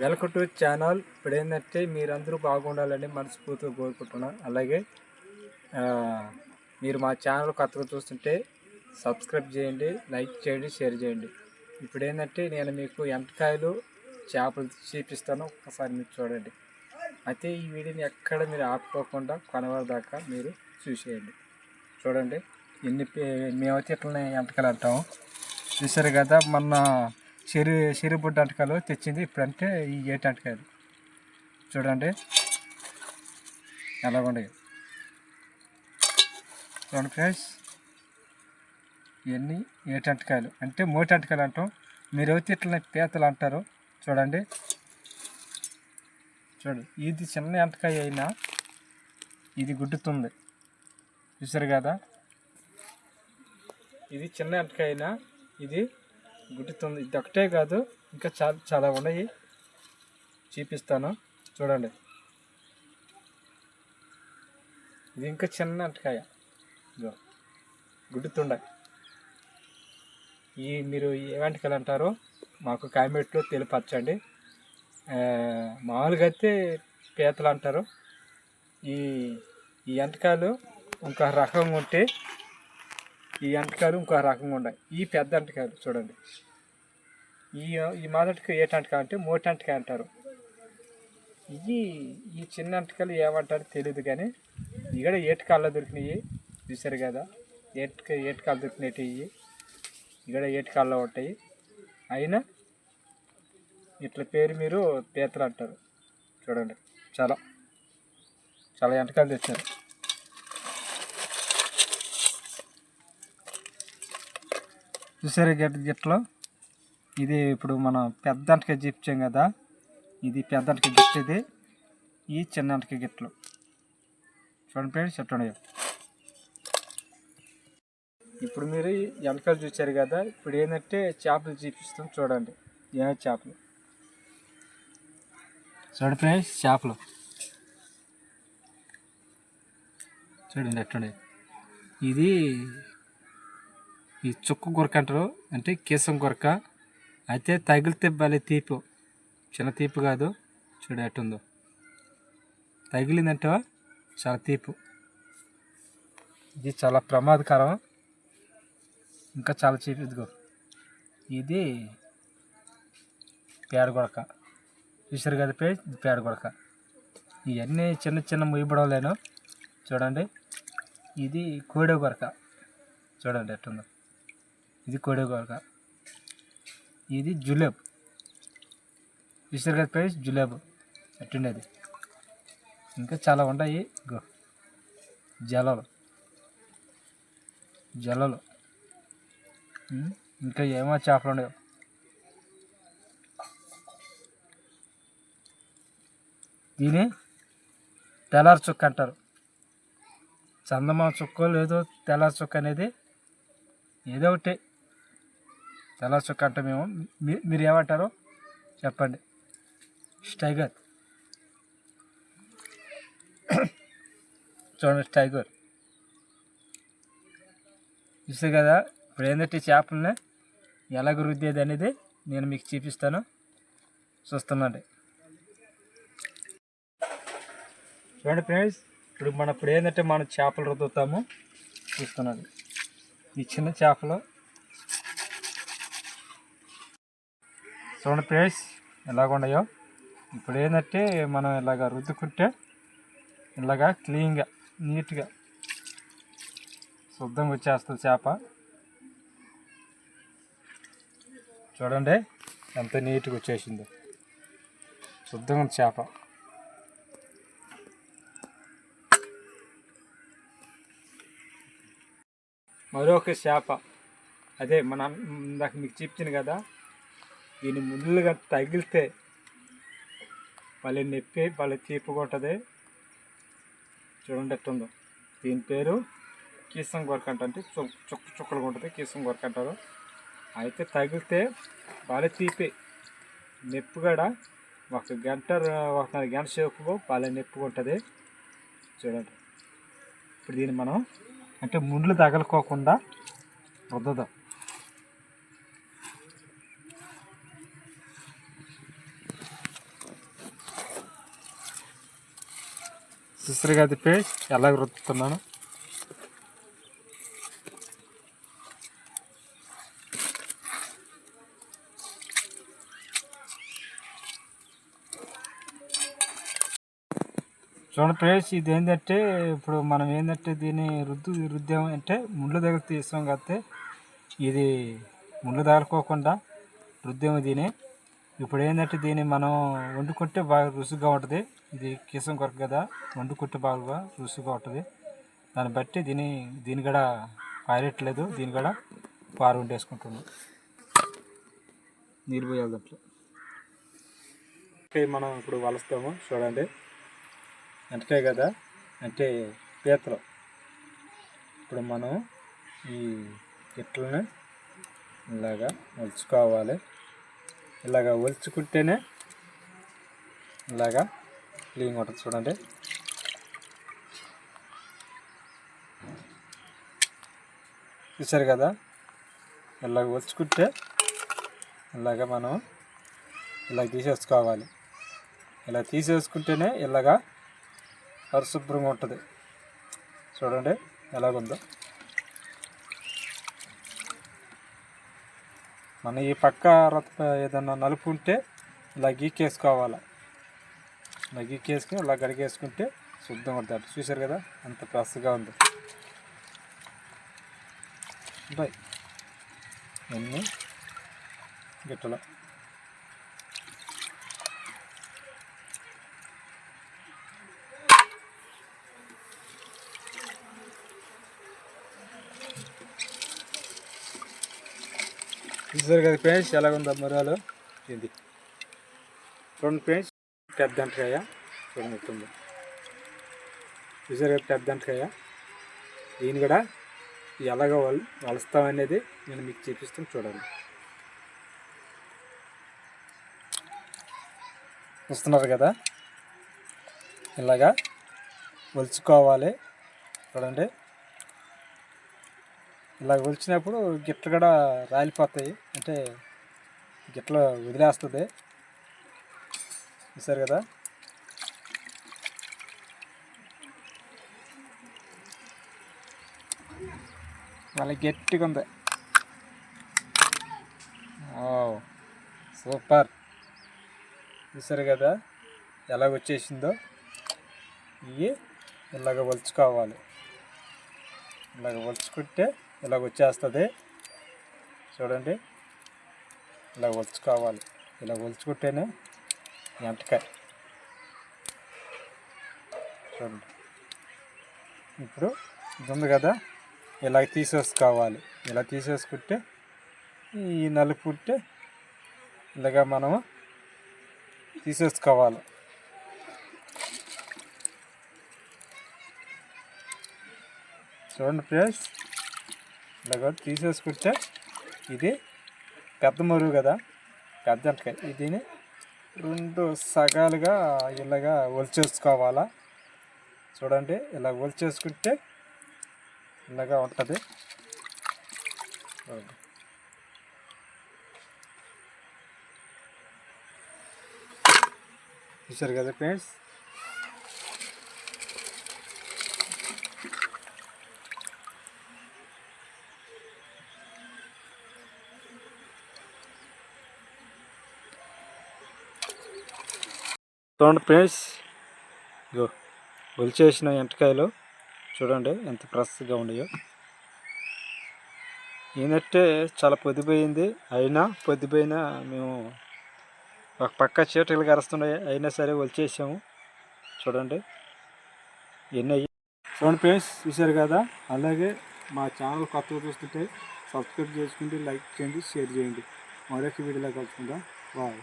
Welcome to channel. ఇప్పుడు ఏంటంటే మీరందరూ బాగుండాలని మనస్ఫూర్తిగా కోరుకుంటున్నాను అలాగే మీరు మా ఛానల్ కొత్తగా చూస్తుంటే సబ్స్క్రైబ్ చేయండి లైక్ చేయండి షేర్ చేయండి. ఇప్పుడు ఏంటంటే నేను మీకు ఎంటకాయలు చేపలు చూపిస్తాను. ఒకసారి మీరు చూడండి. అయితే ఈ వీడియోని ఎక్కడ మీరు ఆపుకోకుండా కొనవరదాకా మీరు చూసేయండి. చూడండి. ఎన్ని పే- మేమైతే ఇట్లనే ఎంటకాయలు అంటాము చూసారు కదా మొన్న చెరు చెరుబుడ్డ అంటకాయలు తెచ్చింది ఇప్పుడంటే ఈ ఏటి అంటకాయలు చూడండి. ఎలా ఉన్నాయి. చూడండి ఫ్రెండ్స్. ఇవన్నీ ఏటి అంటకాయలు అంటే మోటి అంటకాయలు అంటాం. మీరు అయితే ఇట్లా పీతలు అంటారు చూడండి. చూడు ఇది చిన్న ఎంటకాయ అయినా ఇది గుడ్డుతుంది. చూసారు కదా? ఇది చిన్న ఎంటకాయ అయినా ఇది గుట్టుతుంది ఇది ఒకటే కాదు ఇంకా చాలా చాలా ఉన్నాయి. చూపిస్తాను. చూడండి. ఇది ఇంకా చిన్న అంటకాయ ఇదిగో గుడ్డుతుండ ఈ మీరు ఏ వంటకాలు అంటారో మాకు కామెంట్లో తెలియపరచండి. మామూలుగా అయితే పీతలు అంటారు. ఈ ఈ ఎంటకాయలు ఇంకా రకంగా ఉంటే ఈ ఎంటకాయలు ఇంకో రకంగా ఉన్నాయి ఈ పెద్ద ఎంటకాయలు చూడండి. ఈ ఈ మొదటికి ఏటంటక అంటే మోటంటక అంటారు. ఇవి ఈ చిన్న ఎంటకాయలు ఏమంటారో తెలియదు కానీ ఇక్కడ ఏటకాల్లో దొరికినాయి. చూసారు కదా? ఏటక ఏటకాలు దొరికినట్టు ఇవి ఇక్కడ ఏటకాల్లో ఉంటాయి. అయినా ఇట్ల పేరు మీరు పీతలు అంటారు. చూడండి. చాలా చాలా వెంటకాలు తెచ్చారు. చూసారు గట్ గిట్లో ఇది ఇప్పుడు మనం పెద్ద అంటకి చెప్పాం కదా. ఇది పెద్ద అంటకి గిట్ ఇది. ఈ చిన్నంటకి గిట్లు చూడండి ఫ్రెండ్స్ చెప్పండి ఇప్పుడు మీరు ఎలకలు చూసారు కదా ఇప్పుడు ఏంటంటే చేపలు చూపిస్తాం చూడండి. ఏ చేపలు? చూడండి ఫ్రెండ్స్ చేపలు. చూడండి ఎట్టండి ఇది ఈ చుక్క గురక అంటారు అంటే కేసం గురక. అయితే తగిలితే భలే తీపు. చిన్న తీపు కాదు చూడు ఎట్టుందో తగిలిందంటే చాలా తీపు. ఇది చాలా ప్రమాదకరం. ఇంకా చాలా చీపు ఇదిగో. ఇది పేడ గురక చూసారు కదా పే పేడగొడక. పేడ ఇవన్నీ చిన్న చిన్న ముయ్యబడవలేను. చూడండి. ఇది కోడే కొరక చూడండి ఎట్టుందో ఇది కోడే కొరక ఇది జులేబ్. చూసారు ప్రైస్ జులేబ్. అట్టుండేది. ఇంకా చాలా ఉంటాయి. గో జలలు. జలలు. ఇంకా ఏమో చేపలు ఉండవు. దీని తెల్లారి చుక్క అంటారు. చందమామ చుక్క లేదో తెల్లారి చుక్క అనేది ఏదో ఒకటి. చాలా చుక్క అంటే మేము మీ- మీరు ఏమంటారో చెప్పండి. స్టైగర్. చూడండి స్టైగర్. చూస్తే కదా ఇప్పుడు ఏంటంటే చేపలని ఎలా రుద్దేది అనేది నేను మీకు చూపిస్తాను. చూస్తున్నాండి. చూడండి ఫ్రెండ్స్ ఇప్పుడు మన ఇప్పుడు ఏంటంటే మనం చేపలు రుద్దుతాము. చూస్తున్నాను ఈ చిన్న చేపలు చూడండి ప్లేస్ ఎలాగ ఉన్నాయో. ఇప్పుడు ఏంటంటే మనం ఇలాగ రుద్దుకుంటే ఇలాగా క్లీన్గా నీట్గా శుద్ధంగా వచ్చేస్తుంది చేప. చూడండి ఎంత నీట్గా వచ్చేసిందో. శుద్ధంగా ఉంది చేప. మరొక చేప. అదే మన ఇందాక మీకు చెప్తాను కదా దీన్ని ముళ్ళుగా తగిలితే వాళ్ళ నొప్పి వాళ్ళ తీపిగా ఉంటుంది చూడండి ఎట్టుందో దీని పేరు కీసం గొరక అంట అంటే చుక్క చుక్కలుగా ఉంటుంది కీసం గొరక అంటారు. అయితే తగిలితే వాళ్ళ తీపి నొప్పి కూడా ఒక గంట ఒక గంట సేపు వాళ్ళ నొప్పిగా ఉంటుంది చూడండి. ఇప్పుడు దీన్ని మనం అంటే ముండ్లు తగలుకోకుండా రుద్దుదాం. చూసారు తిప్పి ఎలా రుద్దుతున్నాను చూడండి ఫ్రెండ్స్ ఇది ఏంటంటే ఇప్పుడు మనం ఏంటంటే దీన్ని రుద్దు రుద్దాం అంటే ముళ్ళు దగ్గర తీసాం కాబట్టి ఇది ముళ్ళు తగలకోకుండా రుద్దాము దీని ఇప్పుడు ఏంటంటే దీన్ని మనం వండుకుంటే బాగా రుచిగా ఉంటుంది. ఇది కిసం కొరకు కదా వండుకుంటే బాగా రుచిగా ఉంటుంది. దాన్ని బట్టి దీని దీని కూడా పారేయట్లేదు దీని కూడా పారు వండేసుకుంటున్నాం నీరు పోయాలి దాంట్లో. మనం ఇప్పుడు వలుస్తాము చూడండి. ఎంటకాయ కదా అంటే పీతలు. ఇప్పుడు మనం ఈ ఇట్లని ఇలాగా మలుచుకోవాలి. ఇలాగా ఒలుచుకుంటేనే ఇలాగా క్లీన్ ఉంటుంది చూడండి. చూసారు కదా? ఇలాగ ఒలుచుకుంటే ఇలాగ మనం ఇలా తీసేసుకోవాలి. ఇలా తీసేసుకుంటేనే ఇలాగా పరిశుభ్రంగా ఉంటుంది. చూడండి ఎలాగుందో. మన ఈ పక్క రత ఏదన్నా నలుపు ఉంటే ఇలా గీకేసుకోవాలి? ఇలా గీకేసుకుని ఇలా గడిగేసుకుంటే శుద్ధం ఉంటుంది చూసారు కదా? అంత ఫ్రెష్గా ఉంది. బాయ్ ఎన్ని? గిట్టలో. చూసారు కదా ఫ్రెండ్స్ ఎలాగుందో మరాలు? ఇది చూడండి ఫ్రెండ్స్ పెద్ద అంటకాయ చూడండి ఎట్టుంది చూసారు కదా పెద్ద అంటకాయ దీన్ని కూడా ఎలాగ వల్ వలుస్తామనేది నేను మీకు చూపిస్తాను చూడండి. చూస్తున్నారు కదా? ఇలాగా వలుచుకోవాలి. చూడండి. ఇలా ఒలిచినప్పుడు గిట్లు కూడా రాలిపోతాయి. అంటే గిట్లు వదిలేస్తుంది. చూసారు కదా? మళ్ళీ గట్టిగా ఉంది. సూపర్. చూసారు కదా? ఎలా వచ్చేసిందో? ఇవి ఇలాగ ఒలుచుకోవాలి. ఇలాగ ఒలుచుకుంటే ఇలాగ వచ్చేస్తుంది. చూడండి ఇలా ఒలుచుకోవాలి. ఇలా ఒలుచుకుంటేనే ఎంటకాయ. చూడండి. ఇప్పుడు ఇది ఉంది కదా ఇలా తీసేసుకోవాలి. ఇలా తీసేసుకుంటే ఈ నలుపు ఉంటే ఇలాగా మనము తీసేసుకోవాలి. చూడండి ఫ్రెండ్స్ ఇలాగ తీసేసుకుంటే ఇది పెద్ద మరుగు కదా పెద్ద దీని రెండు సగాలుగా ఇలాగా ఒలిచేసుకోవాలా. చూడండి ఇలా ఒలిచేసుకుంటే ఇలాగా ఉంటుంది. చూసారు కదా ఫ్రెండ్స్? చూడండి ఫ్రెండ్స్ ఇగో ఒలిచేసిన ఎంటకాయలు చూడండి ఎంత ప్రస్తుతంగా ఉన్నాయో. ఏంటంటే చాలా పొద్దుపోయింది అయినా పొద్దుపోయినా మేము ఒక పక్క చీటలు కరుస్తున్నాయి అయినా సరే ఒలిచేసాము చూడండి ఎన్ని అయ్యి చూడండి ఫ్రెండ్స్ చూశారు కదా? అలాగే మా ఛానల్ కొత్తగా చూస్తుంటే సబ్స్క్రైబ్ చేసుకోండి లైక్ చేయండి షేర్ చేయండి. మరొక వీడియోలో కలుసుకుందాం. బాయ్.